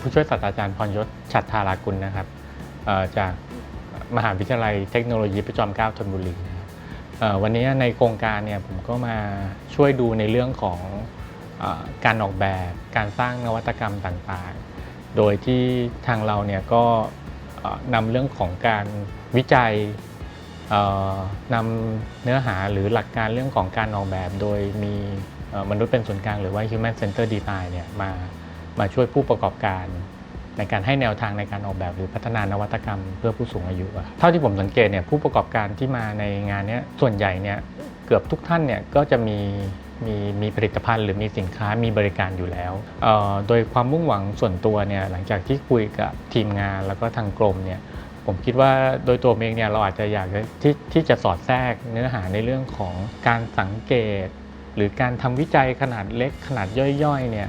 ผู้ช่วยศาสตราจารย์พรยศฉัตรธารากุลนะครับจากมหาวิทยาลัยเทคโนโลยีพระจอมเกล้าธนบุรีนะครับวันนี้ในโครงการเนี่ยผมก็มาช่วยดูในเรื่องของอการออกแบบการสร้างนวัตกรรมต่างๆ โดยที่ทางเราเนี่ยก็นำเรื่องของการวิจัยนำเนื้อหาหรือหลักการเรื่องของการออกแบบ โดยมีมนุษย์เป็นศูนย์กลางหรือว่า Human Center Design เนี่ยมา มาช่วยผู้ประกอบการ ในการให้แนวทางในการออกแบบหรือพัฒนานวัตกรรมเพื่อผู้สูงอายุอะเท่าที่ผมสังเกตเนี่ยผู้ประกอบการที่มาในงานเนี้ยส่วนใหญ่เนี่ยเกือบทุกท่านเนี่ยก็จะมีมีมีผลิตภัณฑ์หรือมีสินค้ามีบริการอยู่แล้ว โดยความมุ่งหวังส่วนตัวเนี่ยหลังจากที่คุยกับทีมงานแล้วก็ทางกรมเนี่ยผมคิดว่าโดยตัวเองเนี่ยเราอาจจะอยากที่ที่จะสอดแทรกเนื้อหาในเรื่องของการสังเกต หรือการทำวิจัยขนาดเล็กขนาดย่อยๆเนี่ย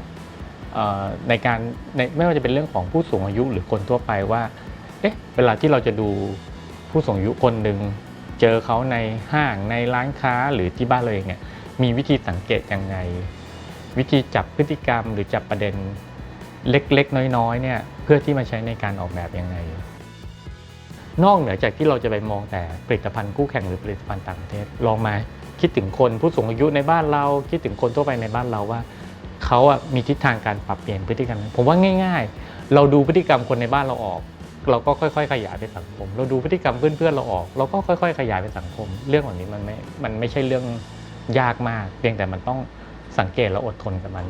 ในการไม่ว่าจะเป็นเรื่องของผู้สูงอายุหรือคนทั่วไปว่าเอ๊ะเวลาที่เราจะดูผู้สูงอายุคนหนึ่งเจอเขาในห้างในร้านค้าหรือที่บ้านเราเองเนี่ยมีวิธีสังเกตยังไง วิธีจับพฤติกรรม หรือจับประเด็นเล็กๆ น้อยๆเนี่ยเพื่อที่มาใช้ในการออกแบบยังไง นอกเหนือจากที่เราจะไปมองแต่ผลิตภัณฑ์คู่แข่งหรือผลิตภัณฑ์ต่างประเทศลองมาคิดถึงคนผู้สูงอายุในบ้านเรา คิดถึงคนทั่วไปในบ้านเราว่า เขาอะมีทิศทางการปรับเปลี่ยนพฤติกรรม ผมว่าง่าย ๆ เราดูพฤติกรรมคนในบ้านเราออก เราก็ค่อย ๆ ขยายไปสังคม เราดูพฤติกรรมเพื่อนๆเราออก เราก็ค่อย ๆ ขยายไปสังคม เรื่องเหล่านี้มันไม่ มันไม่ใช่เรื่องยากมาก เพียงแต่มันต้องสังเกตและอดทนกับมัน